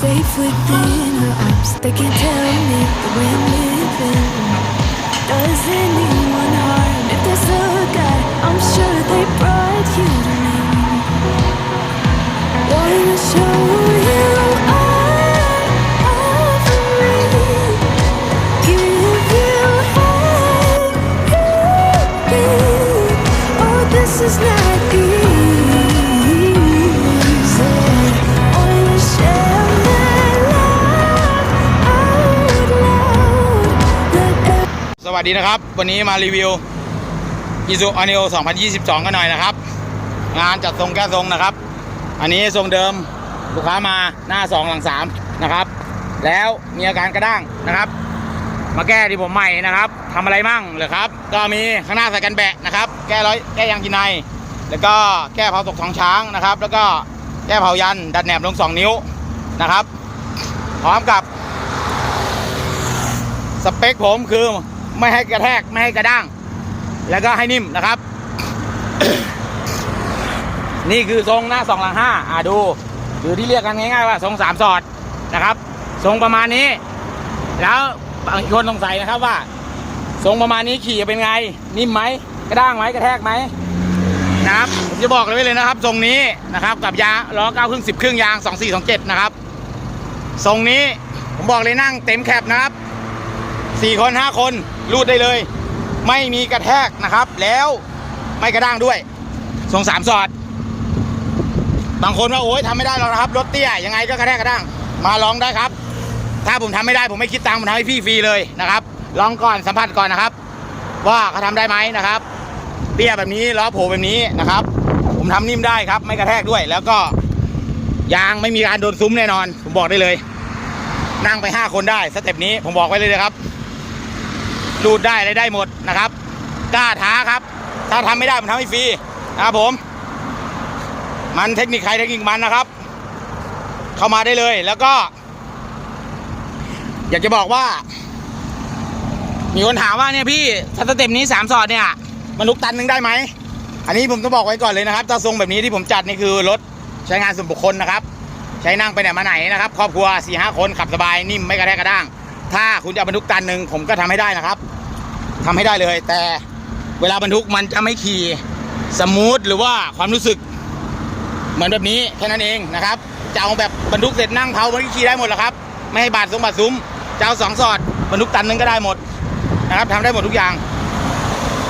Safe within her arms, they can't tell me the way I'm living. สวัสดีนะครับ วันนี้มารีวิว i s u a n e o 2022 กันหน่อยนะครับ งานจัดทรงแก้ทรงนะครับ อันนี้ทรงเดิมลูกค้ามาหน้า 2 หลัง 3 นะครับ แล้วมีอาการกระด้างนะครับ มาแก้ที่ผมใหม่นะครับทำอะไรมั่งเหรอครับ ก็มีข้างหน้าใส่กันแบะนะครับ แก้ร้อยแก้ยางกินในแล้วก็แก้เผาตกท้องช้างนะครับ แล้วก็แก้เผายันดัดแหนบลง 2 นิ้วนะครับ พร้อมกับ สเปคผมคือไม่ให้กระแทกไม่ให้กระด้าง แล้วก็ให้นิ่มนะครับ นี่คือทรงหน้าสองหลังห้าอ่าดูหรือที่เรียกกันง่ายๆว่าทรงสามสอดนะครับ ทรงประมาณนี้ แล้ว บางคนสงสัยนะครับว่าทรงประมาณนี้ขี่เป็นไง นิ่มไหมกระด้างไหมกระแทกไหมนะครับผมจะบอกเลยไว้เลยนะครับ ทรงนี้นะครับกับยางล้อเก้าครึ่งสิบครึ่งยางสองสี่สองเจ็ดนะครับทรงนี้ผมบอกเลยนั่งเต็มแคปนะครับสี่คนห้าคนรูดได้เลย ไม่มีกระแทกนะครับ แล้วไม่กระด้างด้วยทรงสามสอด บางคนว่าโอ๊ยทำไม่ได้หรอกนะครับรถเตี้ยยังไงก็กระแทกกระด้างมาลองได้ครับ ถ้าผมทำไม่ได้ผมไม่คิดตังค์ผมทำให้พี่ฟรีเลยนะครับลองก่อนสัมผัสก่อนนะครับ ว่าเขาทำได้ไหมนะครับเตี้ยแบบนี้ล้อโผล่แบบนี้นะครับ ผมทำนิ่มได้ครับ ไม่กระแทกด้วย แล้วก็ยางไม่มีการโดนซุ้มแน่นอน ผมบอกได้เลย นั่งไปห้าคนได้สเต็ปนี้ผมบอกไว้เลยนะครับรูดได้อะไรได้หมดนะครับกล้าท้าครับ ถ้าทำไม่ได้ผมทำให้ฟรีนะครับผม มันเทคนิคใครเทคนิคมันนะครับ เข้ามาได้เลยแล้วก็ อยากจะบอกว่า มีคนถามว่าเนี่ยพี่ถ้าสเต็ปนี้สามสอดเนี่ยบรรทุกตันหนึงได้ไหม อันนี้ผมต้องบอกไว้ก่อนเลยนะครับถ้าทรงแบบนี้ที่ผมจัดนี่คือรถใช้งานส่วนบุคคลนะครับ ใช้นั่งไปไหนมาไหนนะครับ ครอบครัวสี่ห้าคนขับสบายนิ่มไม่กระแทกกระด้าง ถ้าคุณจะบรรทุกตันหนึ่งผมก็ทำให้ได้นะครับทำให้ได้เลย แต่เวลาบรรทุกมันจะไม่ขี่สมูทหรือว่าความรู้สึกเหมือนแบบนี้แค่นั้นเองนะครับจะเอาแบบบรรทุกเสร็จนั่งเผาบรรทุกขี่ได้หมดแหละครับ ไม่ให้บาดซุ้มบาดซุ้ม จะเอาสองสอดบรรทุกตันนึงก็ได้หมดนะครับทำได้หมดทุกอย่าง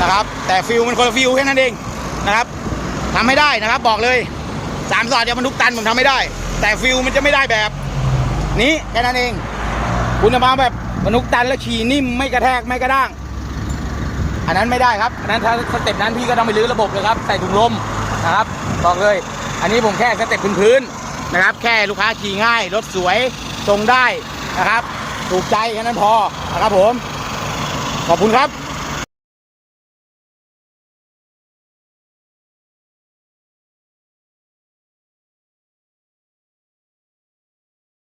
นะครับ แต่ฟิลมันคนละฟิลแค่นั้นเองนะครับทำไม่ได้นะครับ บอกเลยสามสอดจะบรรทุกตันผมทำไม่ได้ แต่ฟิลมันจะไม่ได้แบบ นี้แค่นั้นเอง คุณจะมาแบบบรรทุกตันแล้วขี่นิ่มไม่กระแทกไม่กระด้าง อันนั้นไม่ได้ครับอันนั้นถ้าสเต็ปนั้นพี่ก็ต้องไปรื้อระบบเลยครับใส่ถุงลมนะครับ บอกเลย อันนี้ผมแค่สเต็ปพื้นๆนะครับ แค่ลูกค้าขี่ง่ายรถสวยทรงได้นะครับ ถูกใจแค่นั้นพอนะครับผม ขอบคุณครับ